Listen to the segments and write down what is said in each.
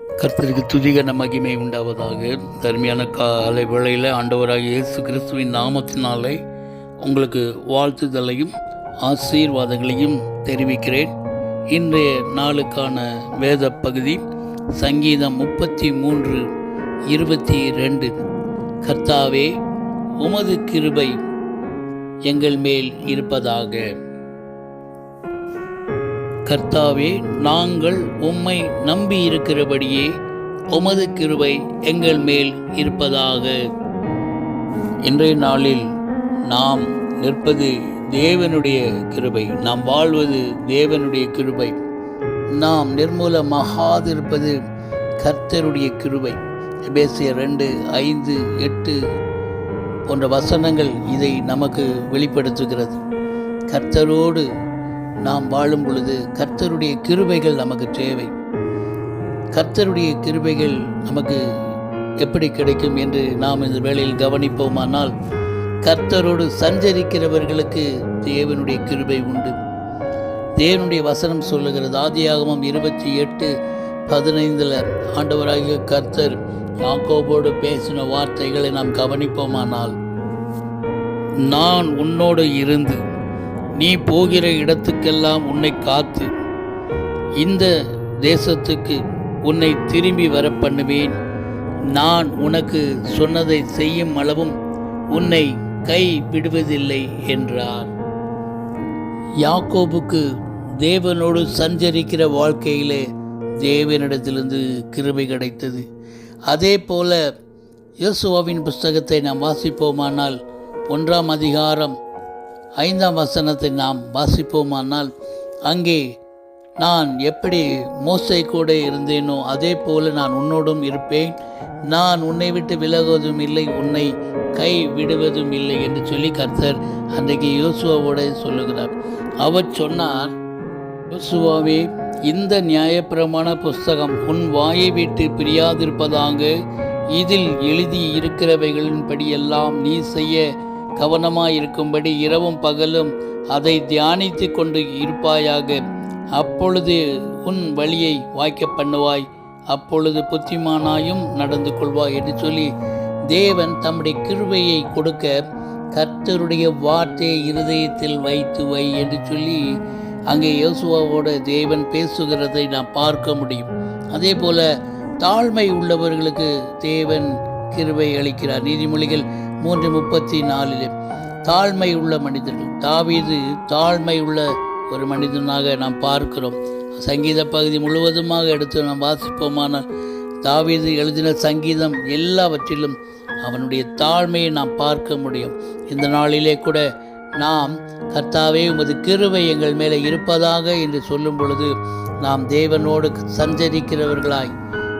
கர்த்தருக்கு துதிகன மகிமை உண்டாவதாக. தருமையான காலை வேளையில் ஆண்டவராக இயேசு கிறிஸ்துவின் நாமத்தினாலே உங்களுக்கு வாழ்த்துதலையும் ஆசீர்வாதங்களையும் தெரிவிக்கிறேன். இன்றைய நாளுக்கான வேத பகுதி சங்கீதம் முப்பத்தி மூன்று இருபத்தி ரெண்டு கர்த்தாவே உமது கிருபை எங்கள் மேல் இருப்பதாக. கர்த்தாவே நாங்கள் உம்மை நம்பி இருக்கிறபடியே உமது கிருபை எங்கள் மேல் இருப்பதாக. இன்றைய நாளில் நாம் நிற்பது தேவனுடைய கிருபை நாம் வாழ்வது தேவனுடைய கிருபை. நாம் நிர்மூலமாகாதிருப்பது கர்த்தருடைய கிருபை. பேசிய ரெண்டு ஐந்து எட்டு போன்ற வசனங்கள் இதை நமக்கு வெளிப்படுத்துகிறது. கர்த்தரோடு நாம் வாழும் பொழுது கர்த்தருடைய கிருபைகள் நமக்கு தேவை. கர்த்தருடைய கிருபைகள் நமக்கு எப்படி கிடைக்கும் என்று நாம் இந்த வேளையில் கவனிப்போமானால் கர்த்தரோடு சஞ்சரிக்கிறவர்களுக்கு தேவனுடைய கிருபை உண்டு. தேவனுடைய வசனம் சொல்லுகிறது ஆதியாகமம் இருபத்தி எட்டு பதினைந்தில் ஆண்டவராகிய கர்த்தர் யாக்கோபோடு பேசின வார்த்தைகளை நாம் கவனிப்போமானால் நான் உன்னோடு இருந்து நீ போகிற இடத்துக்கெல்லாம் உன்னை காத்து இந்த தேசத்துக்கு உன்னை திரும்பி வர பண்ணுவேன். நான் உனக்கு சொன்னதை செய்யும் அளவும் உன்னை கை விடுவதில்லை என்றார். யாக்கோபுக்கு தேவனோடு சஞ்சரிக்கிற வாழ்க்கையிலே தேவனிடத்திலிருந்து கிருபை கிடைத்தது. அதே போல இயேசுவாவின் புஸ்தகத்தை நாம் வாசிப்போமானால் ஒன்றாம் அதிகாரம் ஐந்தாம் வசனத்தை நாம் வாசிப்போமானால் அங்கே நான் எப்படி மோசை கூட இருந்தேனோ அதே போல நான் உன்னோடும் இருப்பேன். நான் உன்னை விட்டு விலகுவதும் இல்லை உன்னை கை விடுவதும் இல்லை என்று சொல்லி கர்த்தர் அன்றைக்கு யோசுவாவோட சொல்லுகிறார். அவர் சொன்னார் யோசுவாவே இந்த நியாயப்பிரமாண புஸ்தகம் உன் வாயை விட்டு பிரியாதிருப்பதாக இதில் எழுதி இருக்கிறவைகளின்படியெல்லாம் நீ செய்ய கவனமாயிருக்கும்படி இரவும் பகலும் அதை தியானித்து கொண்டு இருப்பாயாக. அப்பொழுது உன் வழியை வாய்க்க பண்ணுவாய். அப்பொழுது புத்திமானாயும் நடந்து கொள்வாய் என்று சொல்லி தேவன் தம்முடைய கிருவையை கொடுக்க கர்த்தருடைய வார்த்தையை இருதயத்தில் வைத்து வை என்று சொல்லி அங்கே யோசுவாவோட தேவன் பேசுகிறதை நாம் பார்க்க முடியும். அதே போல தாழ்மை உள்ளவர்களுக்கு தேவன் கிருவை அளிக்கிறார். நீதிமொழிகள் மூன்று முப்பத்தி நாலில் தாழ்மை உள்ள மனிதர்கள் தாவீது தாழ்மை உள்ள ஒரு மனிதனாக நாம் பார்க்கிறோம். சங்கீத பகுதி முழுவதுமாக எடுத்து நாம் வாசிப்போமானால் தாவீது எழுதின சங்கீதம் எல்லாவற்றிலும் அவனுடைய தாழ்மையை நாம் பார்க்க முடியும். இந்த நாளிலே கூட நாம் கர்த்தாவே உமது கிருவை எங்கள் மேலே இருப்பதாக என்று சொல்லும் பொழுது நாம் தேவனோடு சஞ்சரிக்கிறவர்களாய்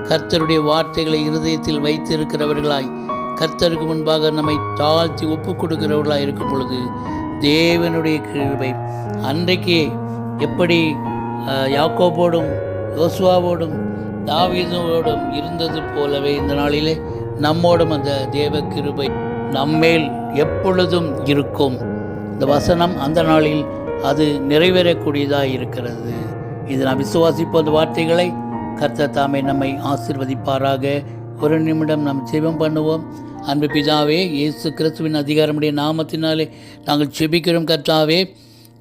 கர்த்தருடைய வார்த்தைகளை இருதயத்தில் வைத்திருக்கிறவர்களாய் கர்த்தருக்கு முன்பாக நம்மை தாழ்த்தி ஒப்பு கொடுக்கிறவர்களாக இருக்கும் பொழுது தேவனுடைய கிருபை. அன்றைக்கு எப்படி யாக்கோபோடும் யோசுவாவோடும் தாவீதோடும் இருந்தது போலவே இந்த நாளிலே நம்மோடும் அந்த தேவ கிருபை நம்மேல் எப்பொழுதும் இருக்கும். இந்த வசனம் அந்த நாளில் அது நிறைவேறக்கூடியதாக இருக்கிறது. இது நாம் விசுவாசிப்போம் அந்த வார்த்தைகளை கர்த்தர் தாமே நம்மை ஆசிர்வதிப்பாராக. ஒரு நிமிடம் நாம் ஜெபம் பண்ணுவோம். அன்பு பிதாவே இயேசு கிறிஸ்துவின் அதிகாரமுடைய நாமத்தினாலே நாங்கள் செபிக்கிறோம் கர்த்தாவே.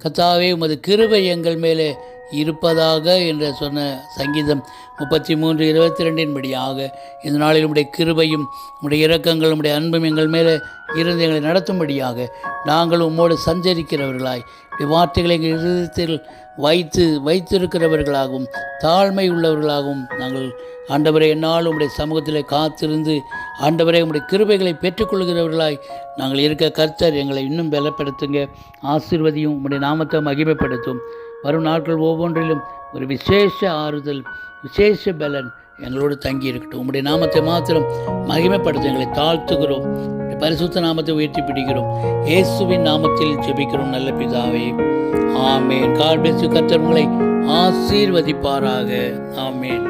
கர்த்தாவே உமது கிருபை எங்கள் மேலே இருப்பதாக என்று சொன்ன சங்கீதம் முப்பத்தி மூன்று இருபத்தி ரெண்டின் படியாக இந்த நாளில் உடைய கிருபையும் உடைய இரக்கங்களும் உடைய அன்பும் எங்கள் மேலே இருந்து எங்களை நடத்தும்படியாக நாங்கள் உம்மோடு சஞ்சரிக்கிறவர்களாய் வார்த்தைகளை எங்கள் இருதயத்தில் வைத்து வைத்திருக்கிறவர்களாகவும் தாழ்மை உள்ளவர்களாகவும் நாங்கள் ஆண்டவரை என்னால் உடைய சமூகத்தில் காத்திருந்து ஆண்டவரை உடைய கிருபைகளை பெற்றுக்கொள்கிறவர்களாய் நாங்கள் இருக்க கர்த்தர் எங்களை இன்னும் பலப்படுத்துங்க. ஆசிர்வதியும் உடைய நாமத்தை மகிமைப்படுத்தும். வரும் நாட்கள் ஒவ்வொன்றிலும் ஒரு விசேஷ ஆறுதல் விசேஷ பலன் எங்களோடு தங்கி இருக்கட்டும் உங்களுடைய நாமத்தை மாத்திரம் மகிமைப்படுத்த எங்களை தாழ்த்துகிறோம். பரிசுத்த நாமத்தை உயர்த்தி பிடிக்கிறோம். இயேசுவின் நாமத்தில் ஜெபிக்கிறோம் நல்ல பிதாவே. ஆமேன். கார்பேசு கர்த்தர் உங்களை ஆசீர்வதிப்பாராக. ஆமேன்.